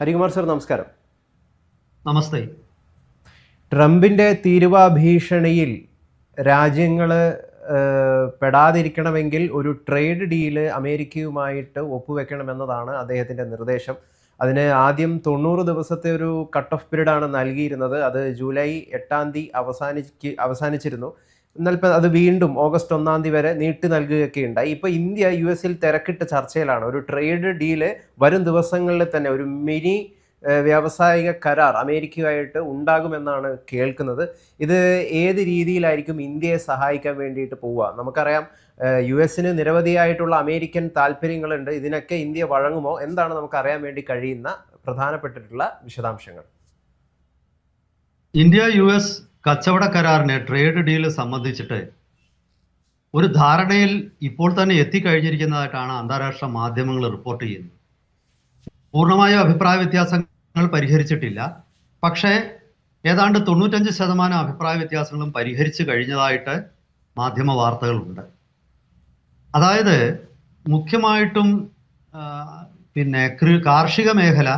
Harikumar sir നമസ്കാരം. നമസ്തേ. ട്രംപിന്റെ തീരുവ ഭീഷണിയിൽ രാജ്യങ്ങൾ പെടാതിരിക്കണമെങ്കിൽ ഒരു ട്രേഡ് ഡീൽ അമേരിക്കയുമായിട്ട് ഒപ്പുവെക്കണമെന്നതാണ് അദ്ദേഹത്തിന്റെ നിർദ്ദേശം. അതിന് ആദ്യം തൊണ്ണൂറ് ദിവസത്തെ ഒരു കട്ട് ഓഫ് പീരീഡാണ് നൽകിയിരുന്നത്. അത് ജൂലൈ എട്ടാം തീയതി അവസാനിക്ക് അവസാനിച്ചിരുന്നു. എന്നാൽ അത് വീണ്ടും ഓഗസ്റ്റ് ഒന്നാം തീയതി വരെ നീട്ടി നൽകുകയൊക്കെ ഉണ്ടായി ഇപ്പോൾ ഇന്ത്യ യു എസിൽ തിരക്കിട്ട ചർച്ചയിലാണ്. ഒരു ട്രേഡ് ഡീൽ വരും ദിവസങ്ങളിൽ തന്നെ ഒരു മിനി വ്യാവസായിക കരാർ അമേരിക്കയുമായിട്ട് ഉണ്ടാകുമെന്നാണ് കേൾക്കുന്നത്. ഇത് ഏത് രീതിയിലായിരിക്കും ഇന്ത്യയെ സഹായിക്കാൻ വേണ്ടിയിട്ട് പോവുക? നമുക്കറിയാം യു എസിന് നിരവധിയായിട്ടുള്ള അമേരിക്കൻ താല്പര്യങ്ങളുണ്ട്. ഇതിനൊക്കെ ഇന്ത്യ വഴങ്ങുമോ? എന്താണ് നമുക്ക് അറിയാൻ വേണ്ടി കഴിയുന്ന പ്രധാനപ്പെട്ടിട്ടുള്ള വിശദാംശങ്ങൾ. ഇന്ത്യ യു എസ് കച്ചവട കരാറിനെ ട്രേഡ് ഡീൽ സംബന്ധിച്ചിട്ട് ഒരു ധാരണയിൽ ഇപ്പോൾ തന്നെ എത്തിക്കഴിഞ്ഞിരിക്കുന്നതായിട്ടാണ് അന്താരാഷ്ട്ര മാധ്യമങ്ങൾ റിപ്പോർട്ട് ചെയ്യുന്നത്. പൂർണമായ അഭിപ്രായ വ്യത്യാസങ്ങൾ പരിഹരിച്ചിട്ടില്ല. പക്ഷേ ഏതാണ്ട് തൊണ്ണൂറ്റഞ്ച് ശതമാനം അഭിപ്രായ വ്യത്യാസങ്ങളും പരിഹരിച്ചു കഴിഞ്ഞതായിട്ട് മാധ്യമ വാർത്തകളുണ്ട്. അതായത് മുഖ്യമായിട്ടും പിന്നെ കാർഷിക മേഖല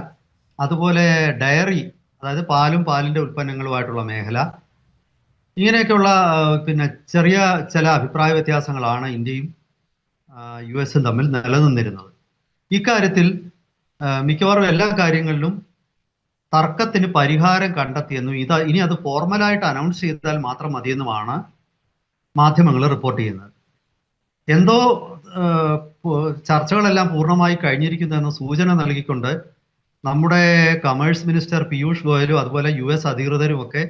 അതുപോലെ ഡയറി അതായത് പാലും പാലിന്റെ ഉൽപ്പന്നങ്ങളുമായിട്ടുള്ള മേഖല ഇങ്ങനെയൊക്കെയുള്ള പിന്നെ ചെറിയ ചില അഭിപ്രായ വ്യത്യാസങ്ങളാണ് ഇന്ത്യയും യു എസും തമ്മിൽ നിലനിന്നിരുന്നത്. ഇക്കാര്യത്തിൽ മിക്കവാറും എല്ലാ കാര്യങ്ങളിലും തർക്കത്തിന് പരിഹാരം കണ്ടെത്തിയെന്നും ഇത് ഇനി അത് ഫോർമലായിട്ട് അനൗൺസ് ചെയ്താൽ മാത്രം മതിയെന്നുമാണ് മാധ്യമങ്ങൾ റിപ്പോർട്ട് ചെയ്യുന്നത്. എന്തോ ചർച്ചകളെല്ലാം പൂർണമായി കഴിഞ്ഞിരിക്കുന്നു എന്ന സൂചന നൽകിക്കൊണ്ട് നമ്മുടെ കമേഴ്സ് മിനിസ്റ്റർ പീയൂഷ് ഗോയലും അതുപോലെ യു എസ് അധികൃതരും ഒക്കെ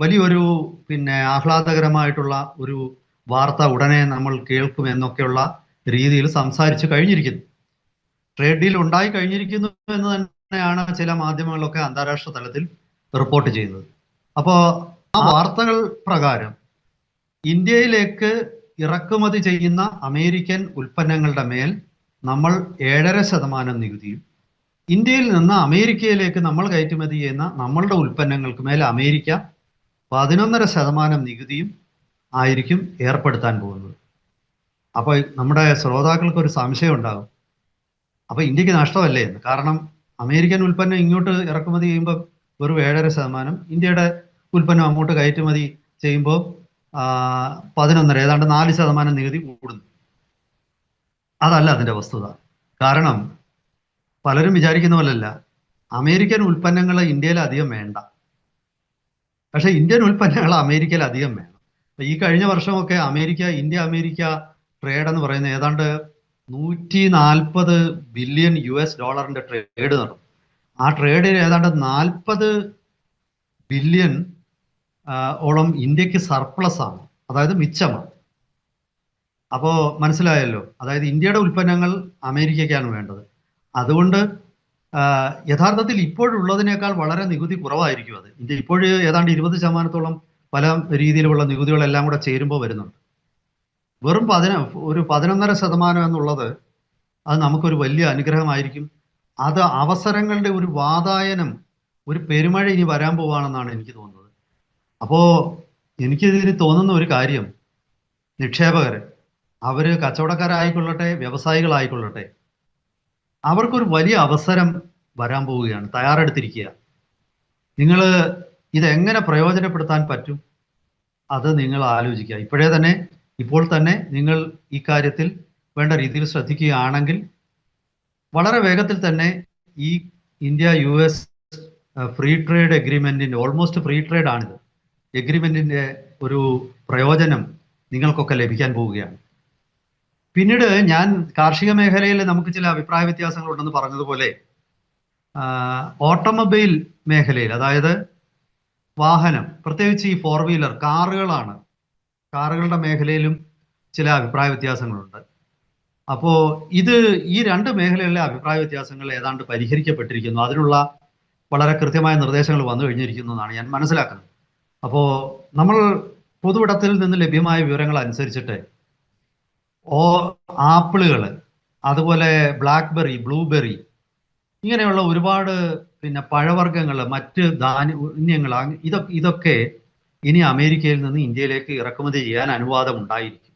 വലിയൊരു പിന്നെ ആഹ്ലാദകരമായിട്ടുള്ള ഒരു വാർത്ത ഉടനെ നമ്മൾ കേൾക്കും എന്നൊക്കെയുള്ള രീതിയിൽ സംസാരിച്ച് കഴിഞ്ഞിരിക്കുന്നു. ട്രേഡ് ഡീൽ ഉണ്ടായി കഴിഞ്ഞിരിക്കുന്നു എന്ന് തന്നെയാണ് ചില മാധ്യമങ്ങളൊക്കെ അന്താരാഷ്ട്ര തലത്തിൽ റിപ്പോർട്ട് ചെയ്യുന്നത്. അപ്പോൾ ആ വാർത്തകൾ പ്രകാരം ഇന്ത്യയിലേക്ക് ഇറക്കുമതി ചെയ്യുന്ന അമേരിക്കൻ ഉൽപ്പന്നങ്ങളുടെ മേൽ നമ്മൾ ഏഴര ശതമാനം നികുതിയും ഇന്ത്യയിൽ നിന്ന് അമേരിക്കയിലേക്ക് നമ്മൾ കയറ്റുമതി ചെയ്യുന്ന നമ്മളുടെ ഉൽപ്പന്നങ്ങൾക്ക് മേൽ അമേരിക്ക പതിനൊന്നര ശതമാനം നികുതിയും ആയിരിക്കും ഏർപ്പെടുത്താൻ പോകുന്നത്. അപ്പോൾ നമ്മുടെ ശ്രോതാക്കൾക്ക് ഒരു സംശയം ഉണ്ടാകും. അപ്പോൾ ഇന്ത്യയ്ക്ക് നഷ്ടമല്ലേ എന്ന്. കാരണം അമേരിക്കൻ ഉൽപ്പന്നം ഇങ്ങോട്ട് ഇറക്കുമതി ചെയ്യുമ്പോൾ വെറും ഏഴര ശതമാനം ഇന്ത്യയുടെ ഉൽപ്പന്നം അങ്ങോട്ട് കയറ്റുമതി ചെയ്യുമ്പോൾ പതിനൊന്നര ഏതാണ്ട് നാല് ശതമാനം നികുതി കൂടുന്നു. അതല്ല അതിന്റെ വസ്തുത. കാരണം പലരും വിചാരിക്കുന്ന പോലല്ല. അമേരിക്കൻ ഉൽപ്പന്നങ്ങൾ ഇന്ത്യയിൽ അധികം വേണ്ട. പക്ഷെ ഇന്ത്യൻ ഉൽപ്പന്നങ്ങൾ അമേരിക്കയിൽ അധികം വേണം. ഈ കഴിഞ്ഞ വർഷമൊക്കെ അമേരിക്ക ഇന്ത്യ അമേരിക്ക ട്രേഡ് എന്ന് പറയുന്നത് ഏതാണ്ട് നൂറ്റി നാൽപ്പത് ബില്യൺ യു എസ് ഡോളറിന്റെ ട്രേഡ് നടന്നു. ആ ട്രേഡിൽ ഏതാണ്ട് നാൽപ്പത് ബില്യൺ ഓളം ഇന്ത്യയ്ക്ക് സർപ്ലസ് ആണ്. അതായത് മിച്ചമാണ്. അപ്പോ മനസ്സിലായല്ലോ? അതായത് ഇന്ത്യയുടെ ഉൽപ്പന്നങ്ങൾ അമേരിക്കയ്ക്കാണ് വേണ്ടത്. അതുകൊണ്ട് യഥാർത്ഥത്തിൽ ഇപ്പോഴുള്ളതിനേക്കാൾ വളരെ നികുതി കുറവായിരിക്കും അത്. ഇന്ത്യ ഇപ്പോഴും ഏതാണ്ട് ഇരുപത് ശതമാനത്തോളം പല രീതിയിലുള്ള നികുതികളെല്ലാം കൂടെ ചേരുമ്പോൾ വരുന്നുണ്ട്. വെറും പതിന ഒരു പതിനൊന്നര ശതമാനം എന്നുള്ളത് അത് നമുക്കൊരു വലിയ അനുഗ്രഹമായിരിക്കും. അത് അവസരങ്ങളുടെ ഒരു വാതായനം ഒരു പെരുമഴ ഇനി വരാൻ പോവാണെന്നാണ് എനിക്ക് തോന്നുന്നത്. അപ്പോ എനിക്കിതിന് തോന്നുന്ന ഒരു കാര്യം നിക്ഷേപകർ അവർ കച്ചവടക്കാരായിക്കൊള്ളട്ടെ വ്യവസായികളായിക്കൊള്ളട്ടെ അവർക്കൊരു വലിയ അവസരം വരാൻ പോവുകയാണ്. തയ്യാറെടുത്തിരിക്കുക. നിങ്ങൾ ഇതെങ്ങനെ പ്രയോജനപ്പെടുത്താൻ പറ്റും? അത് നിങ്ങൾ ആലോചിക്കുക. ഇപ്പോഴേ തന്നെ ഇപ്പോൾ തന്നെ നിങ്ങൾ ഈ കാര്യത്തിൽ വേണ്ട രീതിയിൽ ശ്രദ്ധിക്കുകയാണെങ്കിൽ വളരെ വേഗത്തിൽ തന്നെ ഈ India U S free trade എഗ്രിമെന്റിന്റെ almost free trade ആണിത് എഗ്രിമെന്റിന്റെ ഒരു പ്രയോജനം നിങ്ങൾക്കൊക്കെ ലഭിക്കാൻ പോവുകയാണ്. പിന്നീട് ഞാൻ കാർഷിക മേഖലയിൽ നമുക്ക് ചില അഭിപ്രായ വ്യത്യാസങ്ങളുണ്ടെന്ന് പറഞ്ഞതുപോലെ ഓട്ടോമൊബൈൽ മേഖലയിൽ അതായത് വാഹനം പ്രത്യേകിച്ച് ഈ ഫോർ വീലർ കാറുകളാണ് കാറുകളുടെ മേഖലയിലും ചില അഭിപ്രായ വ്യത്യാസങ്ങളുണ്ട്. അപ്പോൾ ഇത് ഈ രണ്ട് മേഖലകളിലെ അഭിപ്രായ വ്യത്യാസങ്ങൾ ഏതാണ്ട് പരിഹരിക്കപ്പെട്ടിരിക്കുന്നു. അതിനുള്ള വളരെ കൃത്യമായ നിർദ്ദേശങ്ങൾ വന്നു കഴിഞ്ഞിരിക്കുന്നു എന്നാണ് ഞാൻ മനസ്സിലാക്കുന്നത്. അപ്പോൾ നമ്മൾ പൊതുവിടത്തിൽ നിന്ന് ലഭ്യമായ വിവരങ്ങൾ അനുസരിച്ചിട്ട് ഓ ആപ്പിളുകൾ അതുപോലെ ബ്ലാക്ക്ബെറി ബ്ലൂബെറി. ഇങ്ങനെയുള്ള ഒരുപാട് പിന്നെ പഴവർഗങ്ങൾ മറ്റ് ധാന്യങ്ങൾ ഇതൊക്കെ ഇതൊക്കെ ഇനി അമേരിക്കയിൽ നിന്ന് ഇന്ത്യയിലേക്ക് ഇറക്കുമതി ചെയ്യാൻ അനുവാദം ഉണ്ടായിരിക്കും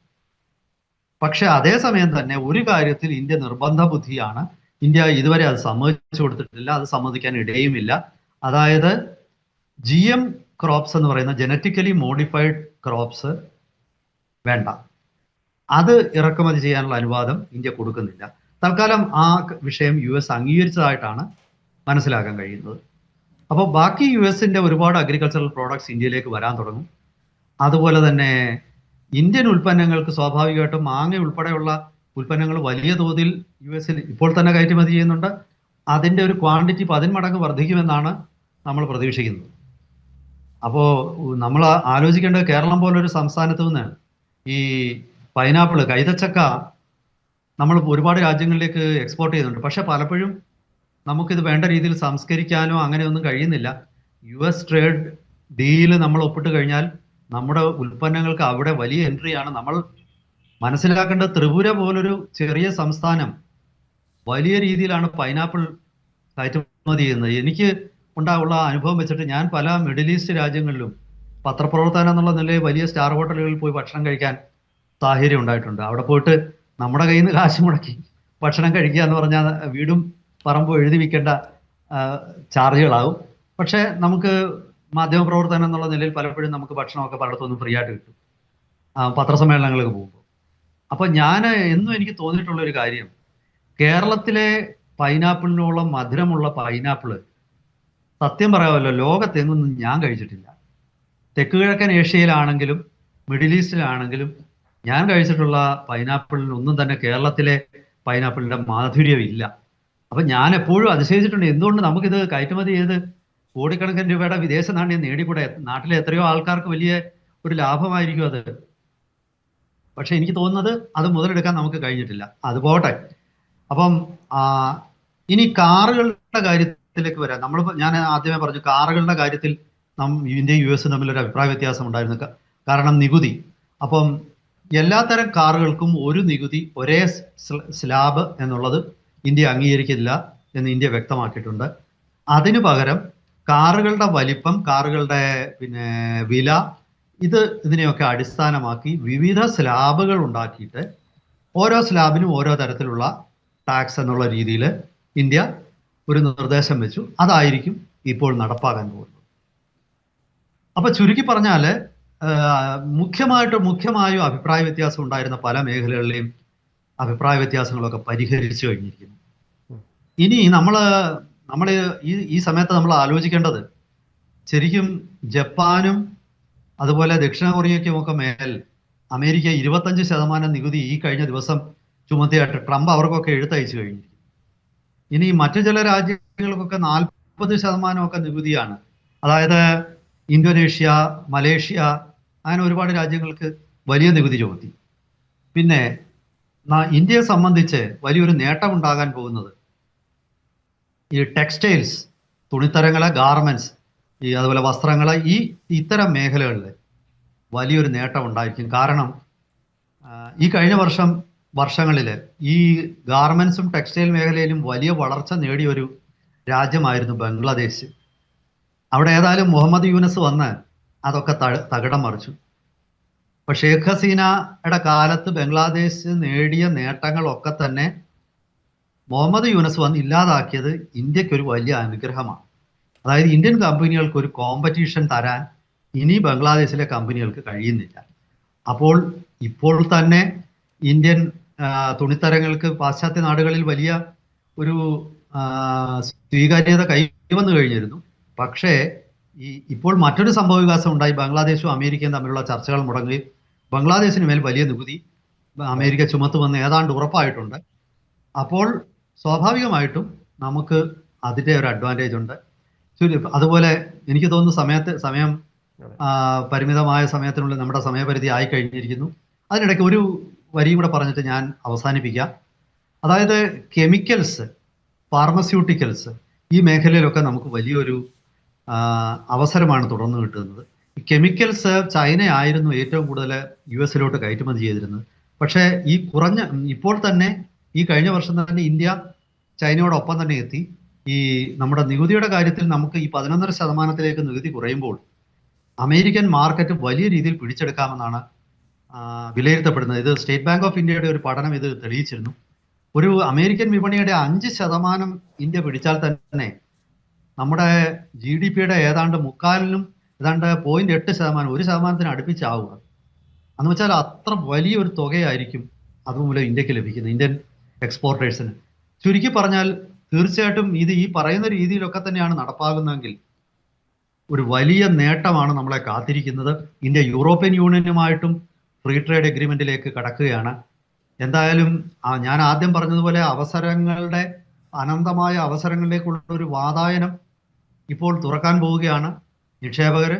പക്ഷെ അതേസമയം തന്നെ ഒരു കാര്യത്തിൽ ഇന്ത്യ നിർബന്ധ ബുദ്ധിയാണ്. ഇന്ത്യ ഇതുവരെ അത് സമ്മതിച്ചു കൊടുത്തിട്ടില്ല അത് സമ്മതിക്കാൻ ഇടയുമില്ല. അതായത് ജി എം ക്രോപ്സ് എന്ന് പറയുന്ന ജനറ്റിക്കലി മോഡിഫൈഡ് ക്രോപ്സ് വേണ്ട. അത് ഇറക്കുമതി ചെയ്യാനുള്ള അനുവാദം ഇന്ത്യ കൊടുക്കുന്നില്ല. തൽക്കാലം ആ വിഷയം യു എസ് അംഗീകരിച്ചതായിട്ടാണ് മനസ്സിലാക്കാൻ കഴിയുന്നത്. അപ്പോൾ ബാക്കി യു എസിന്റെ ഒരുപാട് അഗ്രികൾച്ചറൽ പ്രോഡക്ട്സ് ഇന്ത്യയിലേക്ക് വരാൻ തുടങ്ങും. അതുപോലെ തന്നെ ഇന്ത്യൻ ഉൽപ്പന്നങ്ങൾക്ക് സ്വാഭാവികമായിട്ടും മാങ്ങ ഉൾപ്പെടെയുള്ള ഉൽപ്പന്നങ്ങൾ വലിയ തോതിൽ യു എസിൽ ഇപ്പോൾ തന്നെ കയറ്റുമതി ചെയ്യുന്നുണ്ട്. അതിന്റെ ഒരു ക്വാണ്ടിറ്റി പതിന്മടങ്ങ് വർദ്ധിക്കുമെന്നാണ് നമ്മൾ പ്രതീക്ഷിക്കുന്നത്. അപ്പോൾ നമ്മൾ ആലോചിക്കേണ്ടത് കേരളം പോലൊരു സംസ്ഥാനത്ത് നിന്ന് ഈ പൈനാപ്പിൾ കൈതച്ചക്ക നമ്മൾ ഒരുപാട് രാജ്യങ്ങളിലേക്ക് എക്സ്പോർട്ട് ചെയ്യുന്നുണ്ട്. പക്ഷെ പലപ്പോഴും നമുക്കിത് വേണ്ട രീതിയിൽ സംസ്കരിക്കാനോ അങ്ങനെയൊന്നും കഴിയുന്നില്ല. യു എസ് ട്രേഡ് ഡീൽ നമ്മൾ ഒപ്പിട്ട് കഴിഞ്ഞാൽ നമ്മുടെ ഉൽപ്പന്നങ്ങൾക്ക് അവിടെ വലിയ എൻട്രിയാണ് നമ്മൾ മനസ്സിലാക്കേണ്ട ത്രിപുര പോലൊരു ചെറിയ സംസ്ഥാനം വലിയ രീതിയിലാണ് പൈനാപ്പിൾ കയറ്റുമതി ചെയ്യുന്നത്. എനിക്ക് ഉണ്ടാവുള്ള അനുഭവം വെച്ചിട്ട് ഞാൻ പല മിഡിൽ ഈസ്റ്റ് രാജ്യങ്ങളിലും പത്രപ്രവർത്തനം എന്നുള്ള നിലയിൽ വലിയ സ്റ്റാർ ഹോട്ടലുകളിൽ പോയി ഭക്ഷണം കഴിക്കാൻ സാഹചര്യം ഉണ്ടായിട്ടുണ്ട്. അവിടെ പോയിട്ട് നമ്മുടെ കയ്യിൽ നിന്ന് കാശ് മുടക്കി. ഭക്ഷണം കഴിക്കുക എന്ന് പറഞ്ഞാൽ വീടും പറമ്പും എഴുതി വെക്കേണ്ട ചാർജുകളാവും. പക്ഷേ നമുക്ക് മാധ്യമപ്രവർത്തനം എന്നുള്ള നിലയിൽ പലപ്പോഴും നമുക്ക് ഭക്ഷണമൊക്കെ പലയിടത്തൊന്നും ഫ്രീ ആയിട്ട് കിട്ടും. പത്രസമ്മേളനങ്ങൾക്ക് പോകുമ്പോൾ. അപ്പോൾ ഞാൻ എന്നും എനിക്ക് തോന്നിയിട്ടുള്ള ഒരു കാര്യം കേരളത്തിലെ പൈനാപ്പിളിനോളം മധുരമുള്ള പൈനാപ്പിൾ സത്യം പറയാമല്ലോ ലോകത്തെങ്ങൊന്നും ഞാൻ കഴിച്ചിട്ടില്ല. തെക്ക് കിഴക്കൻ ഏഷ്യയിലാണെങ്കിലും മിഡിൽ ഈസ്റ്റിലാണെങ്കിലും ഞാൻ കഴിച്ചിട്ടുള്ള പൈനാപ്പിളിന് ഒന്നും തന്നെ കേരളത്തിലെ പൈനാപ്പിളിന്റെ മാധുര്യം ഇല്ല. അപ്പൊ ഞാൻ എപ്പോഴും അതിശയിച്ചിട്ടുണ്ട് എന്തുകൊണ്ട് നമുക്കിത് കയറ്റുമതി ചെയ്ത് കോടിക്കണക്കിന് രൂപയുടെ വിദേശ നാണ്യം നേടിക്കൂടെ? നാട്ടിലെ എത്രയോ ആൾക്കാർക്ക് വലിയ ഒരു ലാഭമായിരിക്കും അത്. പക്ഷെ എനിക്ക് തോന്നുന്നത് അത് മുതലെടുക്കാൻ നമുക്ക് കഴിഞ്ഞിട്ടില്ല. അത് പോട്ടെ അപ്പം ഇനി കാറുകളുടെ കാര്യത്തിലേക്ക് വരാം. നമ്മൾ ഞാൻ ആദ്യമേ പറഞ്ഞു കാറുകളുടെ കാര്യത്തിൽ നം ഇന്ത്യയും യു എസും തമ്മിലൊരു അഭിപ്രായ വ്യത്യാസം ഉണ്ടായിരുന്നു. കാരണം നികുതി. അപ്പം എല്ലാത്തരം കാറുകൾക്കും ഒരു നികുതി ഒരേ സ്ലാബ് എന്നുള്ളത് ഇന്ത്യ അംഗീകരിക്കില്ല എന്ന് ഇന്ത്യ വ്യക്തമാക്കിയിട്ടുണ്ട്. അതിനു പകരം കാറുകളുടെ വലിപ്പം കാറുകളുടെ പിന്നെ വില ഇത് ഇതിനെയൊക്കെ അടിസ്ഥാനമാക്കി വിവിധ സ്ലാബുകൾ ഉണ്ടാക്കിയിട്ട് ഓരോ സ്ലാബിനും ഓരോ തരത്തിലുള്ള ടാക്സ് എന്നുള്ള രീതിയിൽ ഇന്ത്യ ഒരു നിർദ്ദേശം വെച്ചു. അതായിരിക്കും ഇപ്പോൾ നടപ്പാകാൻ പോകുന്നത്. അപ്പൊ ചുരുക്കി പറഞ്ഞാൽ ആഹ്, മുഖ്യമായിട്ട് മുഖ്യമായും അഭിപ്രായ വ്യത്യാസം ഉണ്ടായിരുന്ന പല മേഖലകളിലെയും അഭിപ്രായ വ്യത്യാസങ്ങളൊക്കെ പരിഹരിച്ചു കഴിഞ്ഞിരിക്കുന്നു. ഇനി നമ്മൾ നമ്മൾ ഈ ഈ സമയത്ത് നമ്മൾ ആലോചിക്കേണ്ടത് ശരിക്കും ജപ്പാനും അതുപോലെ ദക്ഷിണ കൊറിയയ്ക്കും ഒക്കെ മേൽ അമേരിക്ക ഇരുപത്തഞ്ച് ശതമാനം നികുതി ഈ കഴിഞ്ഞ ദിവസം ചുമത്തിയായിട്ട് ട്രംപ് അവർക്കൊക്കെ എഴുത്തയച്ചു കഴിഞ്ഞിരിക്കും ഇനി മറ്റു ചില രാജ്യങ്ങൾക്കൊക്കെ നാൽപ്പത് ശതമാനമൊക്കെ നികുതിയാണ്. അതായത് ഇന്തോനേഷ്യ മലേഷ്യ അങ്ങനെ ഒരുപാട് രാജ്യങ്ങൾക്ക് വലിയ നികുതി ചുമത്തി. പിന്നെ ഇന്ത്യയെ സംബന്ധിച്ച് വലിയൊരു നേട്ടം ഉണ്ടാകാൻ പോകുന്നത് ഈ ടെക്സ്റ്റൈൽസ് തുണിത്തരങ്ങൾ ഗാർമെന്റ്സ് ഈ അതുപോലെ വസ്ത്രങ്ങൾ ഈ ഇത്തരം മേഖലകളിൽ വലിയൊരു നേട്ടം ഉണ്ടായിരിക്കും. കാരണം ഈ കഴിഞ്ഞ വർഷം വർഷങ്ങളിൽ ഈ ഗാർമെന്റ്സും ടെക്സ്റ്റൈൽ മേഖലയിലും വലിയ വളർച്ച നേടിയൊരു രാജ്യമായിരുന്നു ബംഗ്ലാദേശ്. അവിടെ ഏതായാലും മുഹമ്മദ് യൂനസ് വന്ന് അതൊക്കെ തക- തകിടം മറിച്ചു. അപ്പൊ ഷേഖ് ഹസീനയുടെ കാലത്ത് ബംഗ്ലാദേശ് നേടിയ നേട്ടങ്ങളൊക്കെ തന്നെ മുഹമ്മദ് യൂനസ് വന്ന് ഇല്ലാതാക്കിയത് ഇന്ത്യയ്ക്ക് ഒരു വലിയ അനുഗ്രഹമാണ്. അതായത് ഇന്ത്യൻ കമ്പനികൾക്ക് ഒരു കോമ്പറ്റീഷൻ തരാൻ ഇനി ബംഗ്ലാദേശിലെ കമ്പനികൾക്ക് കഴിയുന്നില്ല. അപ്പോൾ ഇപ്പോൾ തന്നെ ഇന്ത്യൻ തുണിത്തരങ്ങൾക്ക് പാശ്ചാത്യ നാടുകളിൽ വലിയ ഒരു സ്വീകാര്യത കൈവന്നു കഴിഞ്ഞിരുന്നു. പക്ഷേ ഈ ഇപ്പോൾ മറ്റൊരു സംഭവ വികാസം ഉണ്ടായി. ബംഗ്ലാദേശും അമേരിക്കയും തമ്മിലുള്ള ചർച്ചകൾ മുടങ്ങുകയും ബംഗ്ലാദേശിന് മേൽ വലിയ നികുതി അമേരിക്ക ചുമത്തുമെന്ന് ഏതാണ്ട് ഉറപ്പായിട്ടുണ്ട്. അപ്പോൾ സ്വാഭാവികമായിട്ടും നമുക്ക് അതിന്റെ ഒരു അഡ്വാന്റേജ് ഉണ്ട്. അതുപോലെ എനിക്ക് തോന്നുന്നു സമയത്ത് സമയം പരിമിതമായ സമയത്തിനുള്ളിൽ നമ്മുടെ സമയപരിധി ആയി കഴിഞ്ഞിരിക്കുന്നു. അതിനിടയ്ക്ക് ഒരു വരിയും കൂടെ പറഞ്ഞിട്ട് ഞാൻ അവസാനിപ്പിക്കാം. അതായത് കെമിക്കൽസ് ഫാർമസ്യൂട്ടിക്കൽസ് ഈ മേഖലയിലൊക്കെ നമുക്ക് വലിയൊരു അവസരമാണ് തുടർന്ന് കിട്ടുന്നത്. കെമിക്കൽസ് ചൈന ആയിരുന്നു ഏറ്റവും കൂടുതൽ യു എസിലോട്ട് കയറ്റുമതി ചെയ്തിരുന്നത്. പക്ഷേ ഈ കുറഞ്ഞ ഇപ്പോൾ തന്നെ ഈ കഴിഞ്ഞ വർഷം തന്നെ ഇന്ത്യ ചൈനയോടൊപ്പം തന്നെ എത്തി. ഈ നമ്മുടെ നികുതിയുടെ കാര്യത്തിൽ നമുക്ക് ഈ പതിനൊന്നര ശതമാനത്തിലേക്ക് നികുതി കുറയുമ്പോൾ അമേരിക്കൻ മാർക്കറ്റ് വലിയ രീതിയിൽ പിടിച്ചെടുക്കാമെന്നാണ് വിലയിരുത്തപ്പെടുന്നത്. ഇത് സ്റ്റേറ്റ് ബാങ്ക് ഓഫ് ഇന്ത്യയുടെ ഒരു പഠനം ഇത് തെളിയിച്ചിരുന്നു. ഒരു അമേരിക്കൻ വിപണിയുടെ അഞ്ച് ശതമാനം ഇന്ത്യ പിടിച്ചാൽ തന്നെ നമ്മുടെ ജി ഡി പിയുടെ ഏതാണ്ട് മുക്കാലിനും ഏതാണ്ട് പോയിന്റ് എട്ട് ശതമാനം ഒരു ശതമാനത്തിന് അടുപ്പിച്ചാവുക. എന്ന് വെച്ചാൽ അത്ര വലിയൊരു തുകയായിരിക്കും അതുമൂലം ഇന്ത്യയ്ക്ക് ലഭിക്കുന്നത് ഇന്ത്യൻ എക്സ്പോർട്ടേഴ്സിന് ചുരുക്കി പറഞ്ഞാൽ തീർച്ചയായിട്ടും ഇത് ഈ പറയുന്ന രീതിയിലൊക്കെ തന്നെയാണ് നടപ്പാകുന്നതെങ്കിൽ ഒരു വലിയ നേട്ടമാണ് നമ്മളെ കാത്തിരിക്കുന്നത്. ഇന്ത്യ യൂറോപ്യൻ യൂണിയനുമായിട്ടും ഫ്രീ ട്രേഡ് എഗ്രിമെന്റിലേക്ക് കടക്കുകയാണ്. എന്തായാലും ഞാൻ ആദ്യം പറഞ്ഞതുപോലെ അവസരങ്ങളുടെ അനന്തമായ അവസരങ്ങളിലേക്കുള്ള ഒരു വാതായനം ഇപ്പോൾ തുറക്കാൻ പോവുകയാണ്. നിക്ഷേപകർ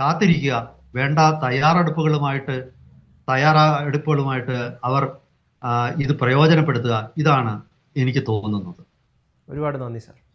കാത്തിരിക്കുക. വേണ്ട തയ്യാറെടുപ്പുകളുമായിട്ട് തയ്യാറെടുപ്പുകളുമായിട്ട് അവർ ഇത് പ്രയോജനപ്പെടുത്തുക. ഇതാണ് എനിക്ക് തോന്നുന്നത്. ഒരുപാട് നന്ദി സാർ.